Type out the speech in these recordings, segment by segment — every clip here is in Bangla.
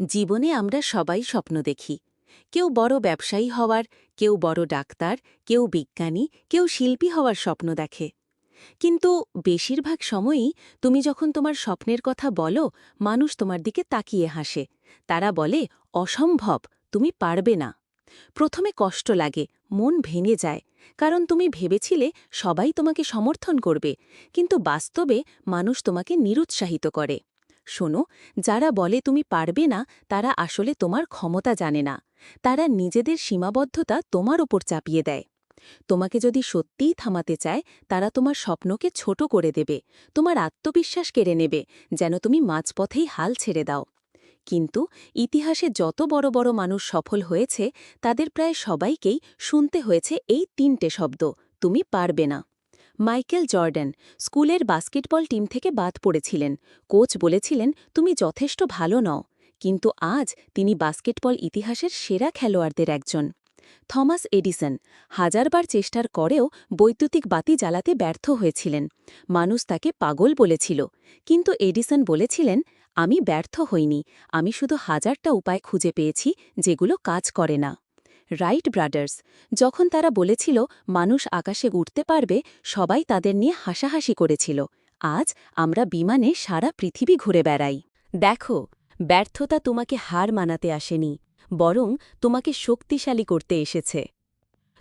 জীবনে আমরা সবাই স্বপ্ন দেখি। কেউ বড় ব্যবসায়ী হওয়ার, কেউ বড় ডাক্তার, কেউ বিজ্ঞানী, কেউ শিল্পী হওয়ার স্বপ্ন দেখে। কিন্তু বেশিরভাগ সময়ই তুমি যখন তোমার স্বপ্নের কথা বলো, মানুষ তোমার দিকে তাকিয়ে হাসে। তারা বলে, অসম্ভব, তুমি পারবে না। প্রথমে কষ্ট লাগে, মন ভেঙে যায়, কারণ তুমি ভেবেছিলে সবাই তোমাকে সমর্থন করবে। কিন্তু বাস্তবে মানুষ তোমাকে নিরুৎসাহিত করে। শোনো, যারা বলে তুমি পারবে না, তারা আসলে তোমার ক্ষমতা জানে না। তারা নিজেদের সীমাবদ্ধতা তোমার ওপর চাপিয়ে দেয়। তোমাকে যদি সত্যিই থামাতে চায়, তারা তোমার স্বপ্নকে ছোট করে দেবে, তোমার আত্মবিশ্বাস কেড়ে নেবে, যেন তুমি মাঝপথেই হাল ছেড়ে দাও। কিন্তু ইতিহাসে যত বড় বড় মানুষ সফল হয়েছে, তাদের প্রায় সবাইকেই শুনতে হয়েছে এই তিনটে শব্দ, তুমি পারবে না। মাইকেল জর্ডান স্কুলের বাস্কেটবল টিম থেকে বাদ পড়েছিলেন। কোচ বলেছিলেন, তুমি যথেষ্ট ভালো নও, কিন্তু আজ তিনি বাস্কেটবল ইতিহাসের সেরা খেলোয়াড়দের একজন। থমাস এডিসন হাজারবার চেষ্টার করেও বৈদ্যুতিক বাতি জ্বালাতে ব্যর্থ হয়েছিলেন। মানুষ তাকে পাগল বলেছিল, কিন্তু এডিসন বলেছিলেন, আমি ব্যর্থ হইনি, আমি শুধু হাজারটা উপায় খুঁজে পেয়েছি যেগুলো কাজ করে না। রাইট ব্রাদার্স, যখন তারা বলেছিল মানুষ আকাশে উঠতে পারবে, সবাই তাদের নিয়ে হাসাহাসি করেছিল। আজ আমরা বিমানে সারা পৃথিবী ঘুরে বেড়াই। দেখো, ব্যর্থতা তোমাকে হার মানাতে আসেনি, বরং তোমাকে শক্তিশালী করতে এসেছে।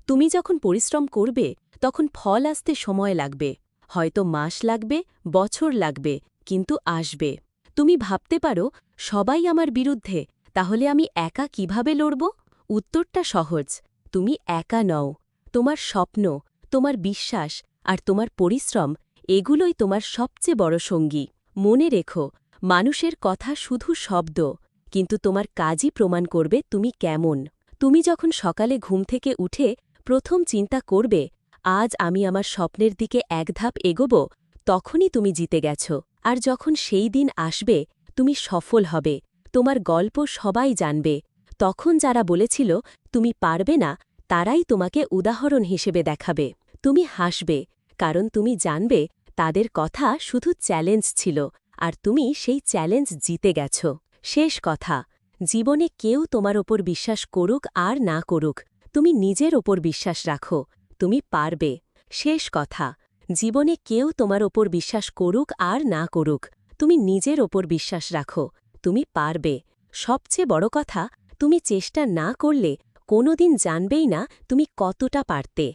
তুমি যখন পরিশ্রম করবে, তখন ফল আসতে সময় লাগবে। হয়তো মাস লাগবে, বছর লাগবে, কিন্তু আসবে। তুমি ভাবতে পারো, সবাই আমার বিরুদ্ধে, তাহলে আমি একা কীভাবে লড়ব? উত্তরটা সহজ। তুমি একা নও। তোমার স্বপ্ন, তোমার বিশ্বাস আর তোমার পরিশ্রম, এগুলোই তোমার সবচেয়ে বড় সঙ্গী। মনে রেখো, মানুষের কথা শুধু শব্দ, কিন্তু তোমার কাজই প্রমাণ করবে তুমি কেমন। তুমি যখন সকালে ঘুম থেকে উঠে প্রথম চিন্তা করবে, আজ আমি আমার স্বপ্নের দিকে এক ধাপ এগোব তখনই তুমি জিতে গেছ। আর যখন সেই দিন আসবে, তুমি সফল হবে। তোমার গল্প সবাই জানবে। তখন যারা বলেছিল, তুমি পারবে না তারাই তোমাকে উদাহরণ হিসেবে দেখাবে। তুমি হাসবে, কারণ তুমি জানবে তাদের কথা শুধু চ্যালেঞ্জ ছিল, আর তুমি সেই চ্যালেঞ্জ জিতে গেছ। শেষ কথা, জীবনে কেউ তোমার ওপর বিশ্বাস করুক আর না করুক, তুমি নিজের ওপর বিশ্বাস রাখো, তুমি পারবে। শেষ কথা, জীবনে কেউ তোমার ওপর বিশ্বাস করুক আর না করুক, তুমি নিজের ওপর বিশ্বাস রাখো, তুমি পারবে। সবচেয়ে বড় কথা তুমি চেষ্টা না করলে কোনোদিন জানবেই না তুমি কতটা পারতে।